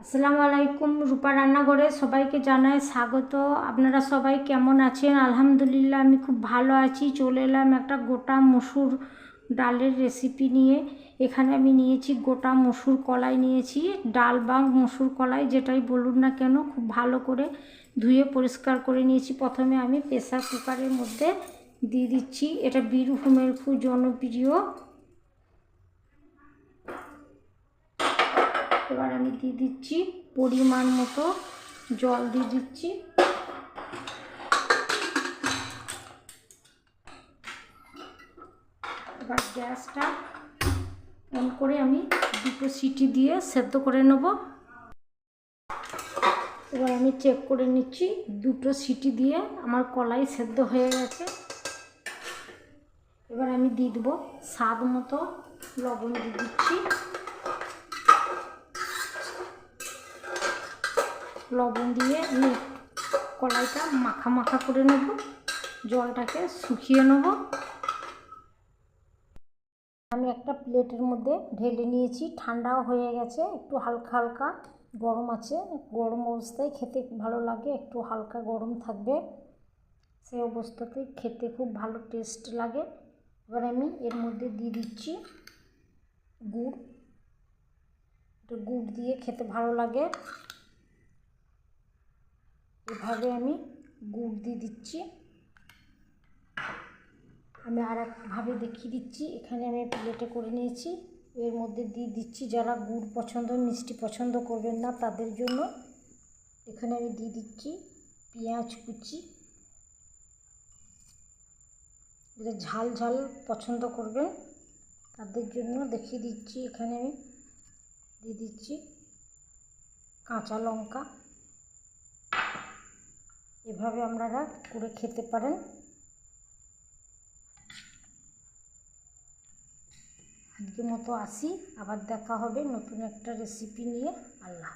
আসসালামু আলাইকুম, রূপা রান্নাঘরে সবাইকে জানাই স্বাগত। আপনারা সবাই কেমন আছেন? আলহামদুলিল্লাহ, আমি খুব ভালো আছি। চলে এলাম একটা গোটা মসুর ডালের রেসিপি নিয়ে। এখানে আমি নিয়েছি গোটা মসুর কলাই নিয়েছি। ডাল বা মসুর কলাই যেটাই বলুন না কেন, খুব ভালো করে ধুয়ে পরিষ্কার করে নিয়েছি। প্রথমে আমি প্রেসার কুকারের মধ্যে দিয়ে দিচ্ছি। এটা বীরভূমের খুব জনপ্রিয় এবার আমি দিয়ে দিচ্ছি পরিমাণ মতো জল দিয়ে দিচ্ছি। এবার গ্যাসটা অন করে আমি দুটো সিটি দিয়ে সেদ্ধ করে নেব। এবার আমি চেক করে নিচ্ছি দুটো সিটি দিয়ে আমার কলাই সেদ্ধ হয়ে গেছে। এবার আমি দিয়ে দেবো স্বাদ মতো লবণ দিয়ে দিচ্ছি। লবণ দিয়ে আমি কড়াইটা মাখা মাখা করে নেব। জলটাকে শুকিয়ে নেব। আমি একটা প্লেটের মধ্যে ঢেলে নিয়েছি। ঠান্ডাও হয়ে গেছে। একটু হালকা হালকা গরম আছে। গরম অবস্থায় খেতে ভালো লাগে। একটু হালকা গরম থাকবে। সেই অবস্থাতে খেতে খুব ভালো টেস্ট লাগে। এবার আমি এর মধ্যে দিয়ে দিচ্ছি গুড়। গুড় দিয়ে খেতে ভালো লাগে। এভাবে আমি গুড় দিয়ে দিচ্ছি। আমি আর একভাবে দেখিয়ে দিচ্ছি। এখানে আমি প্লেটে করে নিয়েছি। এর মধ্যে দিয়ে দিচ্ছি। যারা গুড় পছন্দ, মিষ্টি পছন্দ করবেন না তাদের জন্য এখানে আমি দিয়ে দিচ্ছি পেঁয়াজ কুচি। যেটা ঝাল ঝাল পছন্দ করবেন তাদের জন্য দেখিয়ে দিচ্ছি। এখানে আমি দিয়ে দিচ্ছি কাঁচা লঙ্কা। এভাবে আপনারা করে খেতে পারেন। আজকের মতো আসি, আবার দেখা হবে নতুন একটা রেসিপি নিয়ে। আল্লাহ